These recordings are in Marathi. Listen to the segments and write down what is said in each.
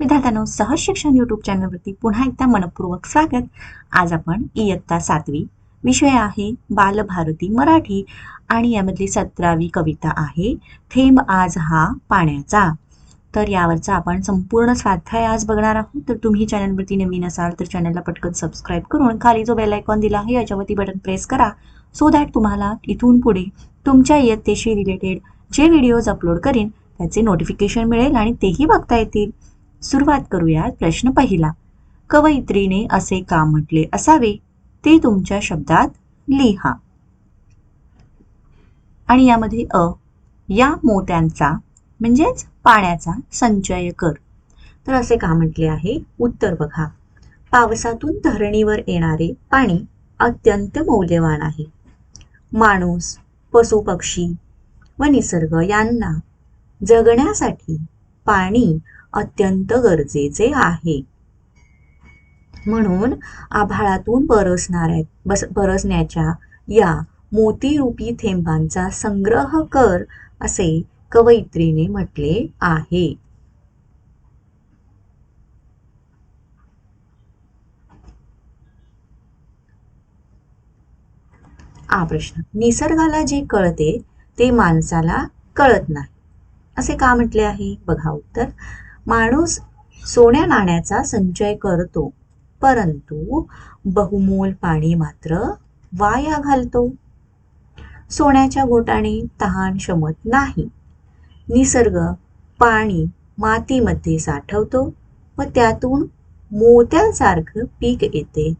विद्यार्थ्यांनो सहज शिक्षण यूट्यूब चॅनलवरती पुन्हा एकदा मनपूर्वक स्वागत. आज आपण इयत्ता सातवी विषय आहे बालभारती मराठी आणि यामधली सतरावी कविता आहे थेंब आज हा पाण्याचा. तर यावरचा आपण संपूर्ण स्वाध्याय आज बघणार आहोत. तर तुम्ही चॅनलवरती नवीन असाल तर चॅनलला पटकन सबस्क्राईब करून खाली जो बेल आयकॉन दिला आहे याच्यावरती बटन प्रेस करा सो दॅट तुम्हाला इथून पुढे तुमच्या इयत्तेशी रिलेटेड जे व्हिडिओज अपलोड करीन त्याचे नोटिफिकेशन मिळेल आणि तेही बघता येतील. सुरुवात करूयात प्रश्न पहिला. कवयित्रीने असे का म्हटले असावे? ते तुमच्या शब्दात लिहा. आणि यामध्ये अ या मोत्यांचा म्हणजेच पाण्याचा संचय कर. तर असे का म्हटले आहे? उत्तर बघा. पावसातून धरणीवर येणारे पाणी अत्यंत मौल्यवान आहे. माणूस पशुपक्षी व निसर्ग यांना जगण्यासाठी पाणी अत्यंत गरजेचे आहे. म्हणून आभाळातून बरसणाऱ्या बस बरसण्याच्या या मोतीरूपी थेंबांचा संग्रह कर असे कवयित्रीने म्हटले आहे. हा प्रश्न. निसर्गाला जे कळते ते माणसाला कळत नाही. असे का म्हटले आहे? बघा उत्तर. माणूस सोन्या नाण्याचा संचय करतो परंतु बहुमोल पाणी मात्र वाया घालतो. सोन्याच्या गोटाने तहान शमत नाही. निसर्ग पाणी मातीमध्ये साठवतो व त्यातून मोत्यांसारखं पीक येते.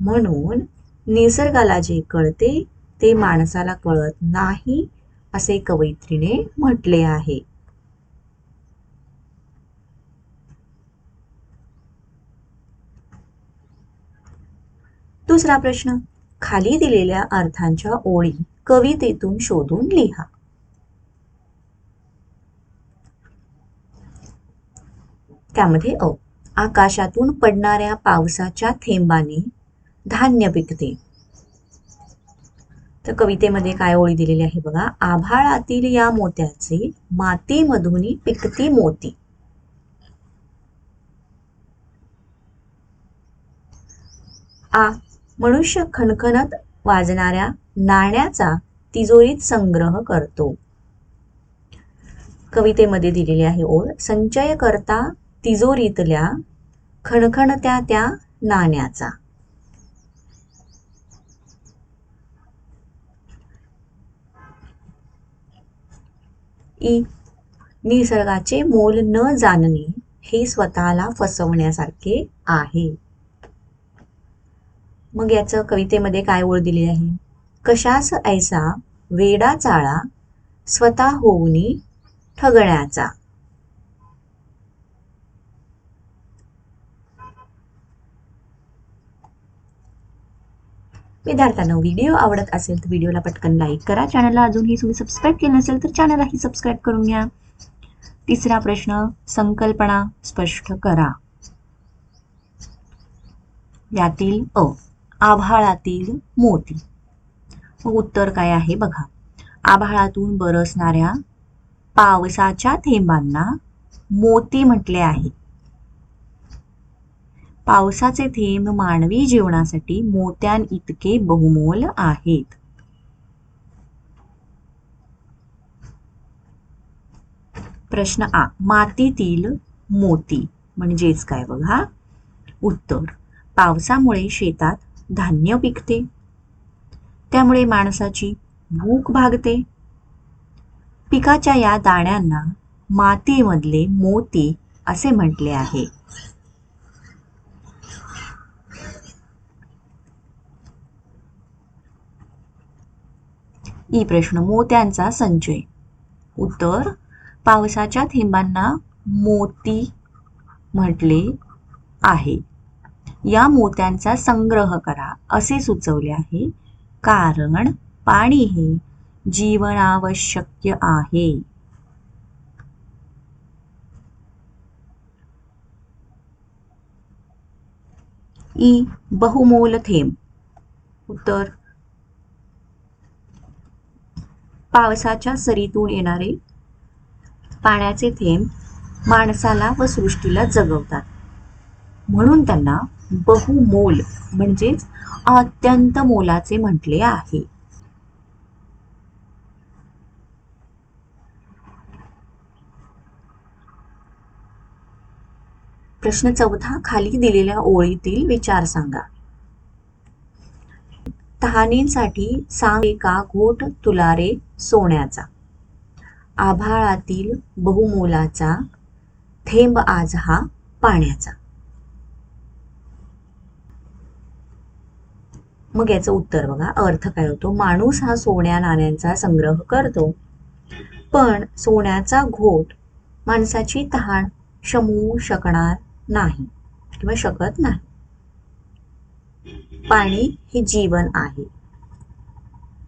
म्हणून निसर्गाला जे कळते ते माणसाला कळत नाही असे कवयित्रीने म्हटले आहे. दुसरा प्रश्न. खाली दिलेल्या अर्थांच्या ओळी कवितेतून शोधून लिहा. त्यामध्ये अ. आकाशातून पडणाऱ्या पावसाच्या थेंबाने धान्य पिकते. तर कवितेमध्ये काय ओळी दिलेली आहे बघा. आभाळातील या मोत्याचे मातीमधून पिकती मोती. आ. मनुष्य खणखणत वाजणाऱ्या नाण्याचा तिजोरीत संग्रह करतो. कवितेमध्ये दिलेली आहे ओळ संचय करता तिजोरीतल्या खणखणत्या त्या नाण्याचा. ई निसर्गाचे मोल न जाणणे हे स्वतःला फसवण्यासारखे आहे. मग याचं कवितेमध्ये काय ओळ दिली आहे? कशास ऐसा वेडा चाळा स्वतः होऊनी ठगण्याचा? विद्यार्थ्यांना व्हिडिओ आवडत असेल तर व्हिडिओला पटकन लाईक करा. चॅनलला अजूनही तुम्ही सबस्क्राईब केलं नसेल तर चॅनललाही सबस्क्राईब करून घ्या. तिसरा प्रश्न संकल्पना स्पष्ट करा. यातील अ. आभाळातील मोती. मग उत्तर काय आहे बघा. आभाळातून बरसणाऱ्या पावसाच्या थेंबांना मोती म्हटले आहे. पावसाचे थेंब मानवी जीवनासाठी मोत्यां इतके बहुमोल आहेत. प्रश्न आ. मातीतील मोती म्हणजेच काय बघा? उत्तर. पावसामुळे शेतात धान्य पिकते. त्यामुळे माणसाची भूक भागते. पिकाच्या या दाण्यांना मातीमधले मोती असे म्हटले आहे. ई प्रश्न मोत्यांचा संचय. उत्तर पावसाच्या थेंबांना मोती म्हटले आहे. या मोत्यांचा संग्रह करा. असे सुचवले आहे. कारण पाणी हे जीवनावश्यक आहे. ई. बहुमोल थेंब. उत्तर. पावसाच्या सरीतून येणारे पाण्याचे थेंब माणसाला व सृष्टीला जगवतात. म्हणून त्यांना बहुमोल म्हणजेच अत्यंत मोलाचे म्हटले आहे. प्रश्न चौथा खाली दिलेल्या ओळीतील विचार सांगा. तहानींसाठी सांग एका घोट तुलारे सोन्याचा. आभाळातील बहुमोलाचा थेंब आज हा पाण्याचा. मग याचं उत्तर बघा. अर्थ काय होतो? माणूस हा सोन्या नाण्यांचा संग्रह करतो. पण सोन्याचा घोट माणसाची तहान शमवू शकणार नाही किंवा शकत नाही. पाणी हे जीवन आहे.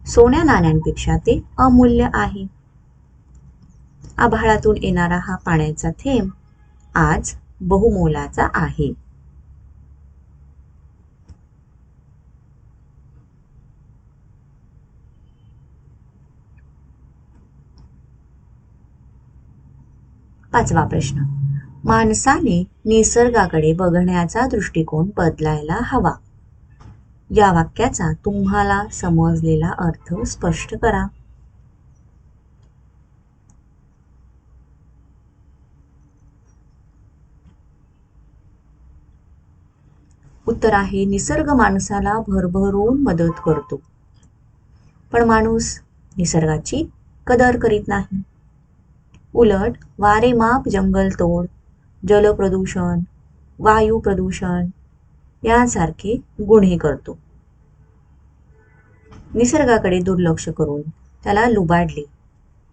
सोन्या नाण्यांपेक्षा ते अमूल्य आहे. आभाळातून येणारा हा पाण्याचा थेंब आज बहुमोलाचा आहे. पाचवा प्रश्न. माणसाने निसर्गाकडे बघण्याचा दृष्टिकोन बदलायला हवा. या वाक्याचा तुम्हाला समजलेला अर्थ स्पष्ट करा. उत्तर आहे निसर्ग माणसाला भरभरून मदत करतो. पण माणूस निसर्गाची कदर करीत नाही. उलट वारेमाप जंगलतोड जलप्रदूषण वायू प्रदूषण यांसारखे गुन्हे करतो. निसर्गाकडे दुर्लक्ष करून त्याला लुबाडले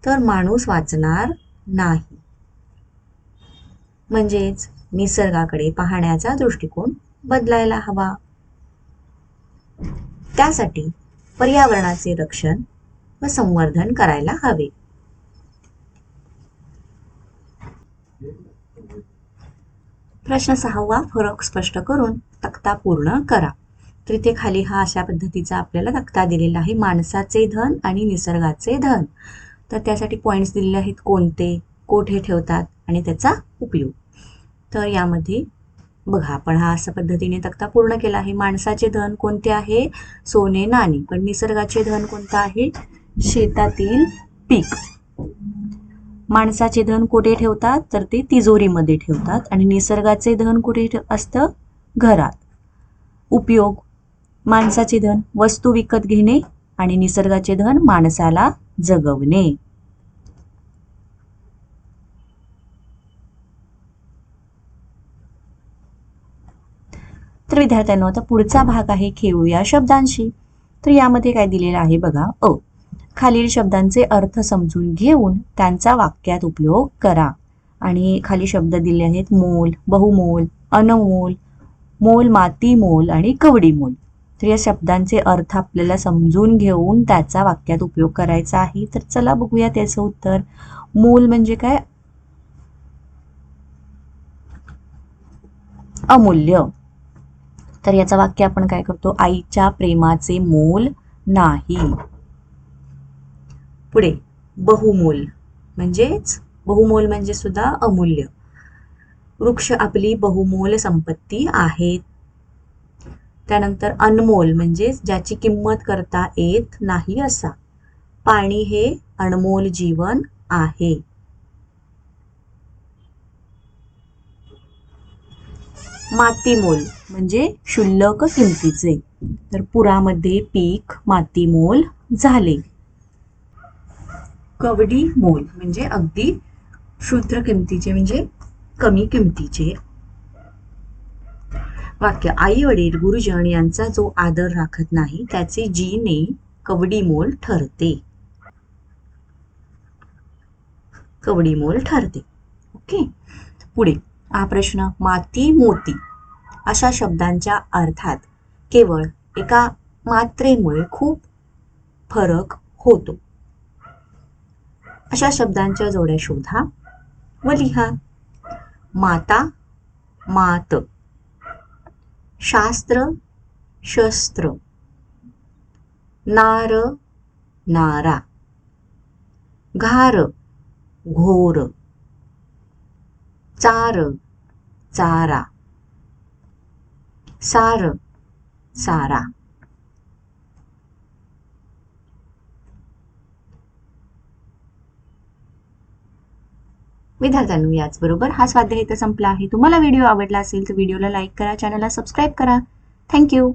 तर माणूस वाचणार नाही. म्हणजेच निसर्गाकडे पाहण्याचा दृष्टिकोन बदलायला हवा. त्यासाठी पर्यावरणाचे रक्षण व संवर्धन करायला हवे. प्रश्न सहावा फरक स्पष्ट करून तक्ता पूर्ण करा. तर इथे खाली हा अशा पद्धतीचा आपल्याला तक्ता दिलेला आहे. माणसाचे धन आणि निसर्गाचे धन. तर त्यासाठी पॉईंट्स दिलेले आहेत कोणते? कोठे ठेवतात? आणि त्याचा उपयोग. तर यामध्ये बघा आपण हा अशा पद्धतीने तक्ता पूर्ण केला आहे. माणसाचे धन कोणते आहे? सोने नाणी. पण निसर्गाचे धन कोणतं आहे? शेतातील पीक. माणसाचे धन कुठे ठेवतात? तर ते तिजोरीमध्ये ठेवतात. आणि निसर्गाचे धन कुठे असतं? घरात. उपयोग. माणसाचे धन वस्तू विकत घेणे आणि निसर्गाचे धन माणसाला जगवणे. तर विद्यार्थ्यांनो आता पुढचा भाग आहे खेळूया शब्दांशी. तर यामध्ये काय दिलेलं आहे बघा अ. खालील शब्दांचे अर्थ समजून घेऊन त्यांचा वाक्यात उपयोग करा. आणि खाली शब्द दिले आहेत मोल बहुमोल अनमोल मोल माती मोल आणि कवडी मोल तर या शब्दांचे अर्थ आपल्याला समजून घेऊन त्याचा वाक्यात उपयोग करायचा आहे. तर चला बघूया त्याचं उत्तर. मोल म्हणजे काय? अमूल्य. तर याचं वाक्य आपण काय करतो? आईच्या प्रेमाचे मोल नाही. पुढे. बहुमोल म्हणजेच बहुमोल म्हणजे सुद्धा अमूल्य. वृक्ष आपली बहुमोल संपत्ती आहेत. त्यानंतर अनमोल म्हणजे ज्याची किंमत करता येत नाही असा. पाणी हे अनमोल जीवन आहे. मातीमोल म्हणजे क्षुल्लक किमतीचे. तर पुरामध्ये पीक मातीमोल झाले. कवडी मोल म्हणजे अगदी क्षुद्र किमतीचे म्हणजे कमी किमतीचे. वाक्य आई वडील गुरुजन यांचा जो आदर राखत नाही त्याचे जीने कवडी मोल ठरते. कवडी मोल ठरते. ओके? पुढे हा प्रश्न माती मोती अशा शब्दांच्या अर्थात केवळ एका मात्रेमुळे खूप फरक होतो. अशा शब्दांच्या जोड्या शोधा व लिहा. माता मात. शास्त्र शस्त्र. नार नारा. घार घोर. चार चारा. सार सारा. विद्यार्थ्यांनो याचबरोबर हा स्वाध्याय इथं संपला आहे. तुम्हाला व्हिडिओ आवडला असेल तर व्हिडिओला लाईक करा चॅनलला सबस्क्राईब करा. थँक्यू